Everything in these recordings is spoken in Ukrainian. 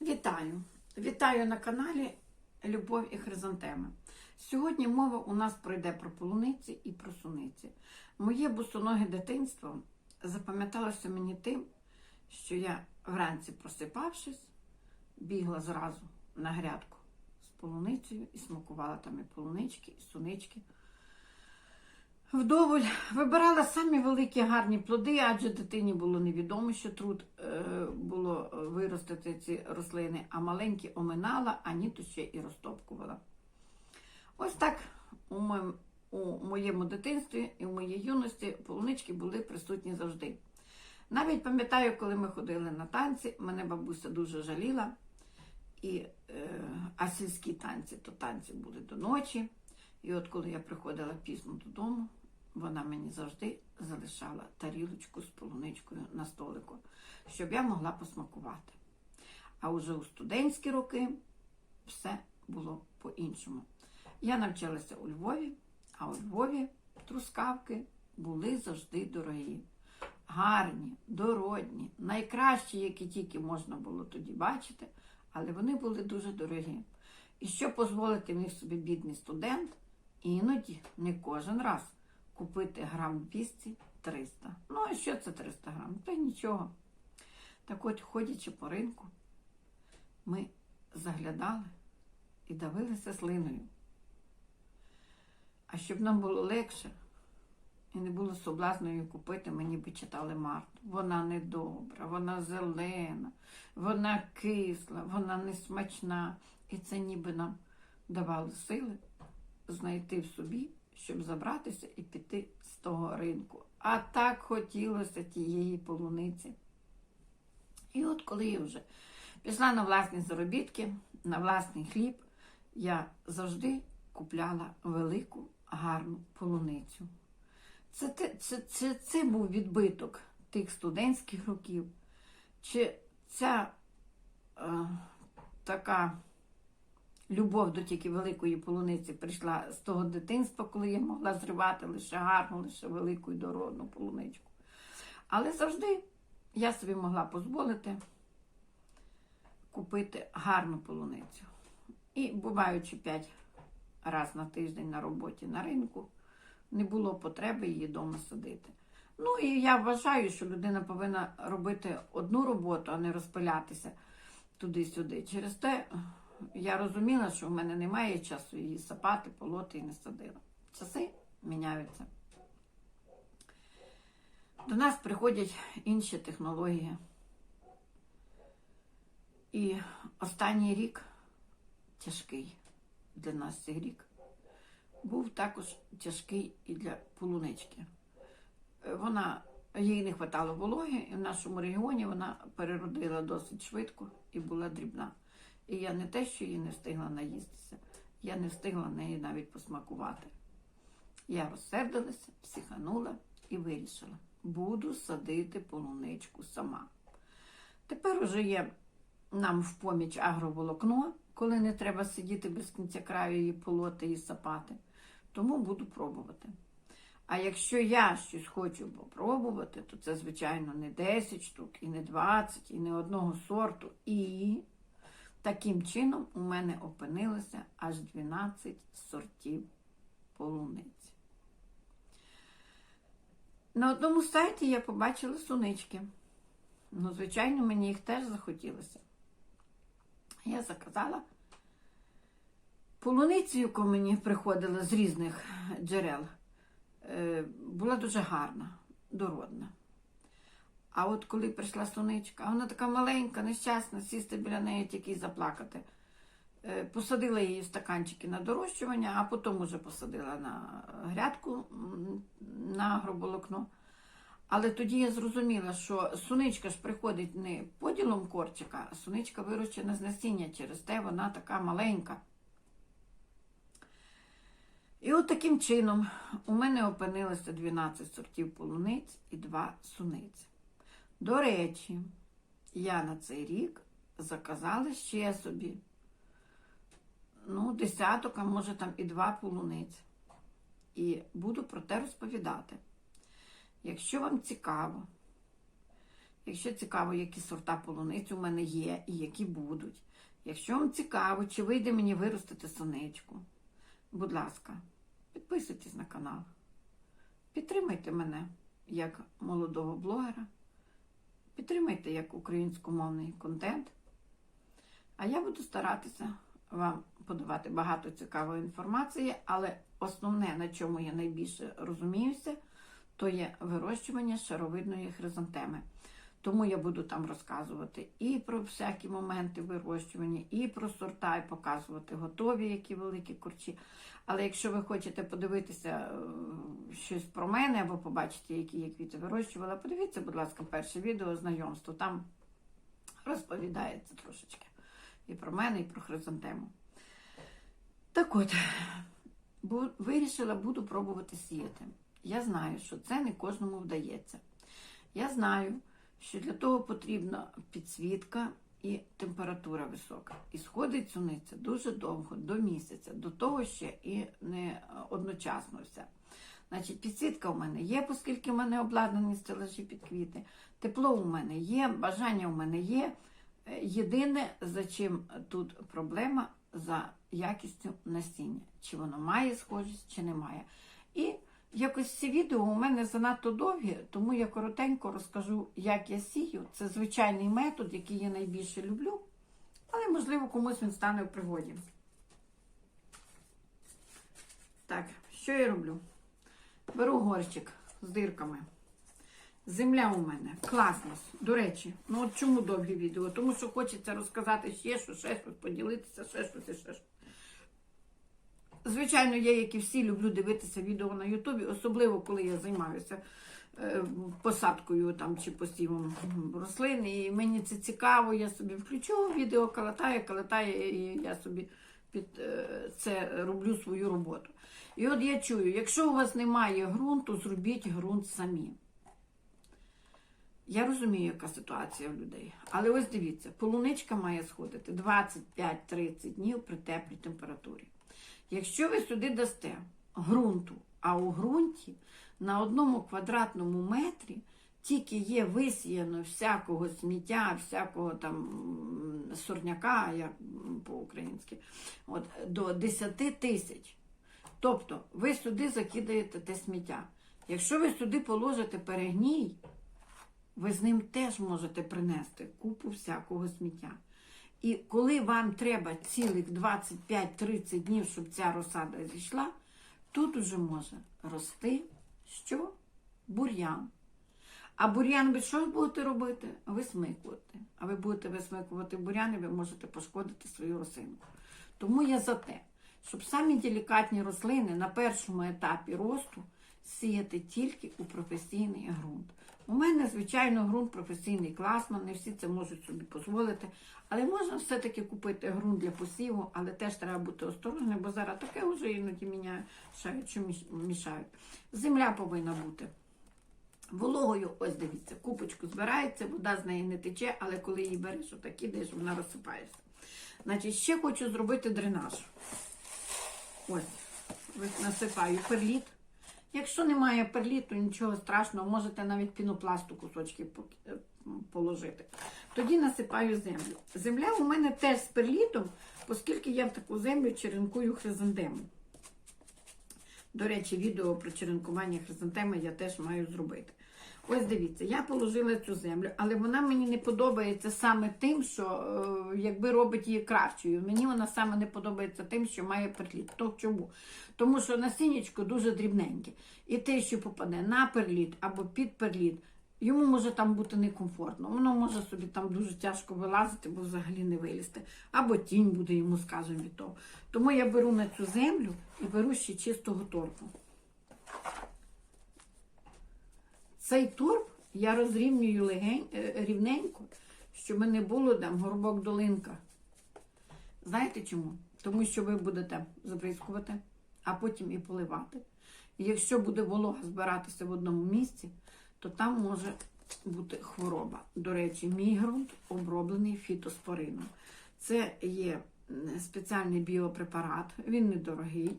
Вітаю! Вітаю на каналі Любов і Хризантеми. Сьогодні мова у нас пройде про полуниці і про суниці. Моє босоноге дитинство запам'яталося мені тим, що я вранці просипавшись, бігла зразу на грядку з полуницею і смакувала там і полунички, і сунички. Вдоволь вибирала самі великі гарні плоди, адже дитині було невідомо, що труд е, було виростити ці рослини, а маленькі оминала, а ні то ще і розтопкувала. Ось так у моєму, у моєму дитинстві і в моїй юності полунички були присутні завжди. Навіть пам'ятаю, коли ми ходили на танці, мене бабуся дуже жаліла. І, е, а сільські танці, то танці були до ночі. І от коли я приходила пізно додому, вона мені завжди залишала тарілочку з полуничкою на столику, щоб я могла посмакувати. А уже у студентські роки все було по-іншому. Я навчалася у Львові, а у Львові трускавки були завжди дорогі. Гарні, дородні, найкращі, які тільки можна було тоді бачити, але вони були дуже дорогі. І що дозволити міг собі бідний студент, іноді не кожен раз купити грам 200-300. Ну, а що це 300 грам? Та нічого. Так от, ходячи по ринку, ми заглядали і давилися слиною. А щоб нам було легше і не було соблазною купити, мені би читали Марту. Вона недобра, вона зелена, вона кисла, вона не смачна. І це ніби нам давало сили знайти в собі, щоб забратися і піти з того ринку. А так хотілося тієї полуниці. І от коли я вже пішла на власні заробітки, на власний хліб, я завжди купляла велику гарну полуницю. Це, це, це, це був відбиток тих студентських років. Чи ця е, така любов до тільки великої полуниці прийшла з того дитинства, коли я могла зривати лише гарну, лише велику і дородну полуничку. Але завжди я собі могла дозволити купити гарну полуницю. І буваючи п'ять разів на тиждень на роботі на ринку, не було потреби її вдома садити. Ну і я вважаю, що людина повинна робити одну роботу, а не розпилятися туди-сюди. Через те я розуміла, що в мене немає часу її сапати, полоти і не садила. Часи міняються. До нас приходять інші технології. І останній рік тяжкий для нас цей рік був також тяжкий і для полунички. Вона їй не вистачало вологи, і в нашому регіоні вона переродила досить швидко і була дрібна. І я не те, що її не встигла наїстися, я не встигла неї навіть посмакувати. Я розсердилася, психанула і вирішила: буду садити полуничку сама. Тепер уже є нам в поміч агроволокно, коли не треба сидіти без кінця краю її полоти і сапати. Тому буду пробувати. А якщо я щось хочу попробувати, то це, звичайно, не 10 штук, і не 20, і не одного сорту. І таким чином у мене опинилося аж 12 сортів полуниці. На одному сайті я побачила сунички. Ну, звичайно, мені їх теж захотілося. Я заказала полуницю, яку мені приходила з різних джерел, е, була дуже гарна, дородна. А от коли прийшла сонечка, вона така маленька, нещасна, сісти біля неї тільки й заплакати. Е, Посадила її в стаканчики на дорощування, а потім уже посадила на грядку на агроволокно. Але тоді я зрозуміла, що суничка ж приходить не поділом корчика, а суничка вирощена з насіння, через те вона така маленька. І от таким чином у мене опинилося 12 сортів полуниць і 2 суниці. До речі, я на цей рік заказала ще собі ну, десяток, а може там і два полуниць. І буду про те розповідати. Якщо вам цікаво, Якщо цікаво, які сорта полуниць у мене є і які будуть. Якщо вам цікаво, чи вийде мені виростити сонечку, будь ласка, підписуйтесь на канал. Підтримайте мене як молодого блогера. Підтримайте як українськомовний контент. А я буду старатися вам подавати багато цікавої інформації, але основне, на чому я найбільше розуміюся, то є вирощування шаровидної хризантеми. Тому я буду там розказувати і про всякі моменти вирощування, і про сорта, і показувати готові, які великі курчі. Але якщо ви хочете подивитися е, щось про мене або побачити, які я квіти вирощувала, подивіться, будь ласка, перше відео знайомство. Там розповідається трошечки і про мене, і про хризантему. Так от, вирішила, буду пробувати сіяти. Я знаю, що це не кожному вдається. Я знаю, що для того потрібна підсвітка і температура висока. І сходить суниця дуже довго, до місяця, до того ще і не е, одночасно все. Значить, підсвітка у мене є, оскільки в мене обладнані стелажі під квіти. Тепло у мене є, бажання у мене є. Е, Єдине, за чим тут проблема за якістю насіння. Чи воно має схожість, чи не має. І якось ці відео у мене занадто довгі, тому я коротенько розкажу, як я сію. Це звичайний метод, який я найбільше люблю, але, можливо, комусь він стане в пригоді. Так, що я роблю? Беру горщик з дирками. Земля у мене класна. До речі, ну от чому довгі відео? Тому що хочеться розказати ще щось, ще щось, поділитися, ще щось і ще щось. Звичайно, я, як і всі, люблю дивитися відео на Ютубі, особливо коли я займаюся е, посадкою там чи посівом рослин. І мені це цікаво, я собі включу відео, калатає, калатає, і я собі під е, це роблю свою роботу. І от я чую, якщо у вас немає ґрунту, зробіть ґрунт самі. Я розумію, яка ситуація в людей. Але ось дивіться, полуничка має сходити 25-30 днів при теплій температурі. Якщо ви сюди дасте ґрунту, а у ґрунті на одному квадратному метрі тільки є висіяно всякого сміття, всякого там сорняка, як по-українськи, от, до 10 тисяч. Тобто ви сюди закидаєте те сміття. Якщо ви сюди положите перегній, ви з ним теж можете принести купу всякого сміття. І коли вам треба цілих 25-30 днів, щоб ця розсада зійшла, тут уже може рости що? Бур'ян. А бур'ян ви що будете робити? Висмикувати. А ви будете висмикувати бур'ян, і ви можете пошкодити свою рослинку. Тому я за те, щоб самі делікатні рослини на першому етапі росту сіяти тільки у професійний ґрунт. У мене, звичайно, ґрунт професійний класно, не всі це можуть собі дозволити. Але можна все-таки купити ґрунт для посіву, але теж треба бути осторожним, бо зараз таке вже іноді міняють, що мішають. Земля повинна бути вологою, ось дивіться, купочку збирається, вода з неї не тече, але коли її береш, отак кидаєш, вона розсипається. Значить, ще хочу зробити дренаж. Ось насипаю перліт. Якщо немає перліту, нічого страшного, можете навіть пінопласту кусочки е, положити. Тоді насипаю землю. Земля у мене теж з перлітом, оскільки я в таку землю черенкую хризантему. До речі, відео про черенкування хризантеми я теж маю зробити. Ось дивіться, я положила цю землю, але вона мені не подобається саме тим, що е, якби робить її кращою. Мені вона саме не подобається тим, що має перліт. То чому? Тому що насіннячко дуже дрібненьке. І те, що попаде на перліт або під перліт, йому може там бути некомфортно. Воно може собі там дуже тяжко вилазити, бо взагалі не вилізти. Або тінь буде йому, скажімо, від того. Тому я беру на цю землю і беру ще чистого торфу. Цей торф я розрівнюю легень, е, рівненько, щоб не було там горбок долинка. Знаєте чому? Тому що ви будете забризкувати, а потім і поливати. І якщо буде волога збиратися в одному місці, то там може бути хвороба. До речі, мій ґрунт оброблений фітоспорином. Це є спеціальний біопрепарат, він недорогий.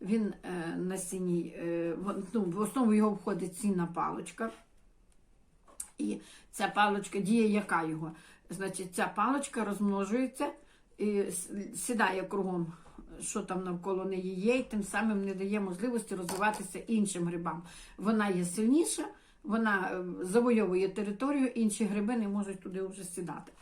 Він е, на сіній, е, ну, в основу його входить сінна паличка. І ця паличка діє яка його? Значить, ця паличка розмножується і сідає кругом, що там навколо неї є, і тим самим не дає можливості розвиватися іншим грибам. Вона є сильніша, вона е, завойовує територію, інші гриби не можуть туди вже сідати.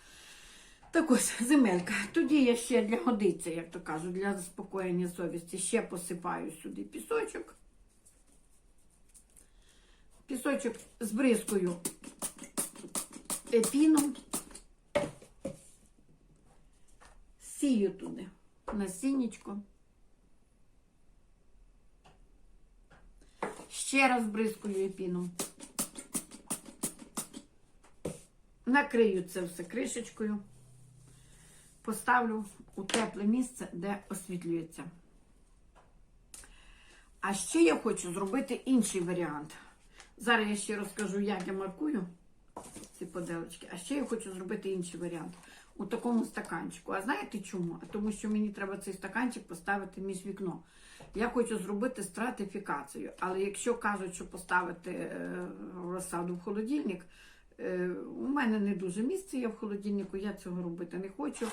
Так ось, земелька. Тоді я ще для годиться, як то кажуть, для заспокоєння совісті, ще посипаю сюди пісочок. Пісочок збризкую епіном. Сію туди насіннячко. Ще раз бризкую епіном. Накрию це все кришечкою. Поставлю у тепле місце, де освітлюється. А ще я хочу зробити інший варіант. Зараз я ще розкажу, як я маркую ці поделочки. А ще я хочу зробити інший варіант у такому стаканчику. А знаєте чому? Тому що мені треба цей стаканчик поставити між вікно. Я хочу зробити стратифікацію. Але якщо кажуть, що поставити е, розсаду в холодильник, у мене не дуже місце є в холодильнику, я цього робити не хочу.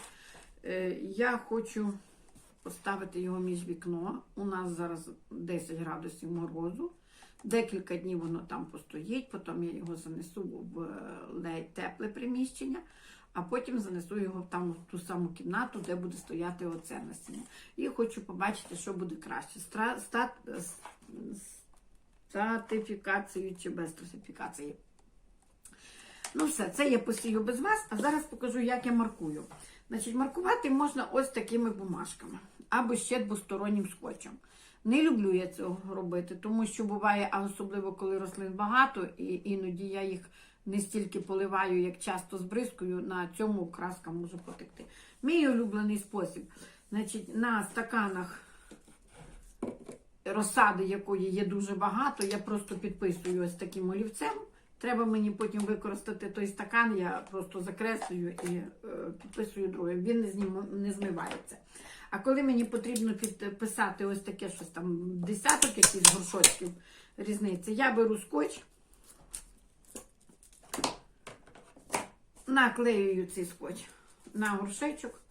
Е, я хочу поставити його між вікно. У нас зараз 10 градусів морозу. Декілька днів воно там постоїть, потім я його занесу в е, тепле приміщення, а потім занесу його там в ту саму кімнату, де буде стояти оце насіння. І хочу побачити, що буде краще. Стра... Стат... с- Стратифікацією чи без стратифікації. Ну все, це я посію без вас, а зараз покажу, як я маркую. Значить, маркувати можна ось такими бумажками або ще двостороннім скотчем. Не люблю я цього робити, тому що буває, а особливо коли рослин багато, і іноді я їх не стільки поливаю, як часто збризкую, на цьому краска може потекти. Мій улюблений спосіб. Значить, на стаканах розсади, якої є дуже багато, я просто підписую ось таким олівцем. Треба мені потім використати той стакан, я просто закреслюю і е, підписую другим. Він не, знім, не змивається. А коли мені потрібно підписати ось таке щось там, десяток якихось горшочків різниці, я беру скотч, наклеюю цей скотч на горшечок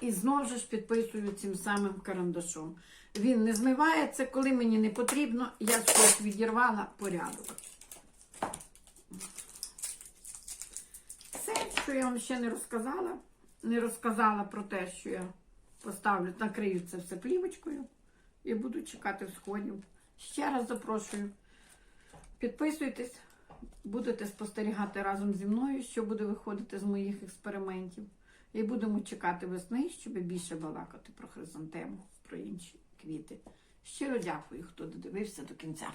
і знову ж підписую цим самим карандашом. Він не змивається, коли мені не потрібно, я скотч відірвала порядок. Все, що я вам ще не розказала, не розказала про те, що я поставлю, накрию це все плівочкою і буду чекати всходів. Ще раз запрошую. Підписуйтесь, будете спостерігати разом зі мною, що буде виходити з моїх експериментів. І будемо чекати весни, щоб більше балакати про хризантему, про інші квіти. Щиро дякую, хто додивився до кінця.